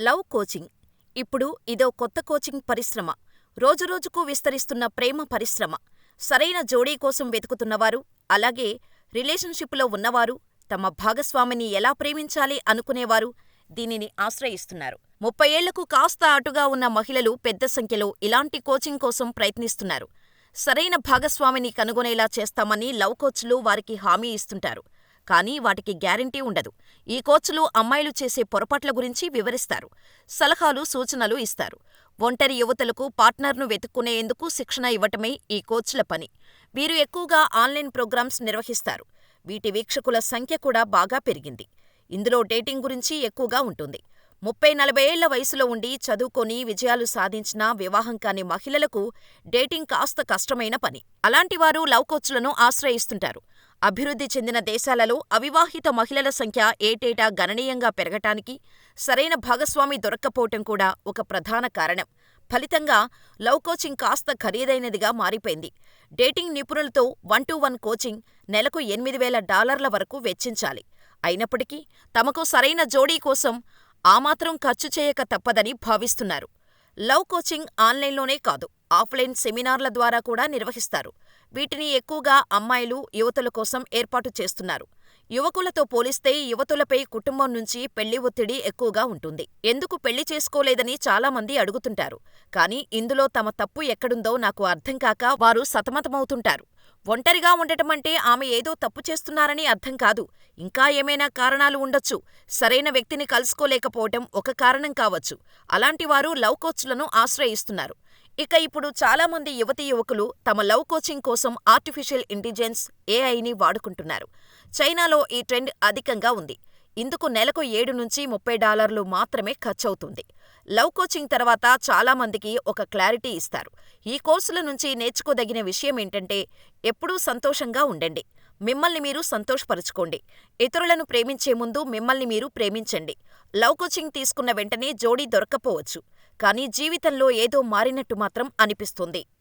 Love coaching ఇప్పుడు ఇదో కొత్త కోచింగ్ పరిశ్రమ. రోజురోజుకు విస్తరిస్తున్న ప్రేమ పరిశ్రమ. సరైన జోడీ కోసం వెతుకుతున్నవారు, అలాగే రిలేషన్షిప్పులో ఉన్నవారు, తమ భాగస్వామిని ఎలా ప్రేమించాలి అనుకునేవారు దీనిని ఆశ్రయిస్తున్నారు. ముప్పై ఏళ్ళకు కాస్త అటుగా ఉన్న మహిళలు పెద్ద సంఖ్యలో ఇలాంటి కోచింగ్ కోసం ప్రయత్నిస్తున్నారు. సరైన భాగస్వామిని కనుగొనేలా చేస్తామని లవ్ కోచ్లు వారికి హామీ ఇస్తుంటారు. కానీ వాటికి గ్యారంటీ ఉండదు. ఈ కోచ్లు అమ్మాయిలు చేసే పొరపాట్ల గురించి వివరిస్తారు. సలహాలు, సూచనలు ఇస్తారు. ఒంటరి యువతలకు పార్ట్నర్ను వెతుక్కునేందుకు శిక్షణ ఇవ్వటమే ఈ కోచ్ల పని. వీరు ఎక్కువగా ఆన్లైన్ ప్రోగ్రామ్స్ నిర్వహిస్తారు. వీటి వీక్షకుల సంఖ్య కూడా బాగా పెరిగింది. ఇందులో డేటింగ్ గురించి ఎక్కువగా ఉంటుంది. ముప్పై నలభై ఏళ్ళ వయసులో ఉండి చదువుకొని విజయాలు సాధించిన వివాహం కాని మహిళలకు డేటింగ్ కాస్త కష్టమైన పని. అలాంటివారు లవ్ కోచ్లను ఆశ్రయిస్తుంటారు. అభివృద్ధి చెందిన దేశాలలో అవివాహిత మహిళల సంఖ్య ఏటేటా గణనీయంగా పెరగటానికి సరైన భాగస్వామి దొరక్కపోవటం కూడా ఒక ప్రధాన కారణం. ఫలితంగా లవ్ కోచింగ్ కాస్త ఖరీదైనదిగా మారిపోయింది. డేటింగ్ నిపుణులతో వన్ టు వన్ కోచింగ్ నెలకు ఎనిమిది వేల డాలర్ల వరకు వెచ్చించాలి. అయినప్పటికీ తమకు సరైన జోడీ కోసం ఆ మాత్రం ఖర్చు చేయక తప్పదని భావిస్తున్నారు. లవ్ కోచింగ్ ఆన్లైన్లోనే కాదు, ఆఫ్లైన్ సెమినార్ల ద్వారా కూడా నిర్వహిస్తారు. వీటిని ఎక్కువగా అమ్మాయిలు, యువతుల కోసం ఏర్పాటు చేస్తున్నారు. యువకులతో పోలిస్తే యువతులపై కుటుంబం నుంచి పెళ్ళి ఒత్తిడి ఎక్కువగా ఉంటుంది. ఎందుకు పెళ్ళి చేసుకోలేదని చాలామంది అడుగుతుంటారు. కానీ ఇందులో తమ తప్పు ఎక్కడుందో నాకు అర్థంకాక వారు సతమతమవుతుంటారు. ఒంటరిగా ఉండటమంటే ఆమె ఏదో తప్పు చేస్తున్నారని అర్థం కాదు. ఇంకా ఏమైనా కారణాలు ఉండొచ్చు. సరైన వ్యక్తిని కలుసుకోలేకపోవటం ఒక కారణం కావచ్చు. అలాంటివారు లవ్ కోచ్లను ఆశ్రయిస్తున్నారు. ఇక ఇప్పుడు చాలామంది యువతీ యువకులు తమ లవ్ కోచింగ్ కోసం ఆర్టిఫిషియల్ ఇంటెలిజెన్స్, ఏఐని వాడుకుంటున్నారు. చైనాలో ఈ ట్రెండ్ అధికంగా ఉంది. ఇందుకు నెలకు ఏడు నుంచి ముప్పై డాలర్లు మాత్రమే ఖర్చవుతుంది. లవ్ కోచింగ్ తర్వాత చాలామందికి ఒక క్లారిటీ ఇస్తారు. ఈ కోర్సుల నుంచి నేర్చుకోదగిన విషయమేంటంటే ఎప్పుడూ సంతోషంగా ఉండండి. మిమ్మల్ని మీరు సంతోషపరచుకోండి. ఇతరులను ప్రేమించే ముందు మిమ్మల్ని మీరు ప్రేమించండి. లవ్ కోచింగ్ తీసుకున్న వెంటనే జోడీ దొరక్కపోవచ్చు. కానీ జీవితంలో ఏదో మారినట్టు మాత్రం అనిపిస్తుంది.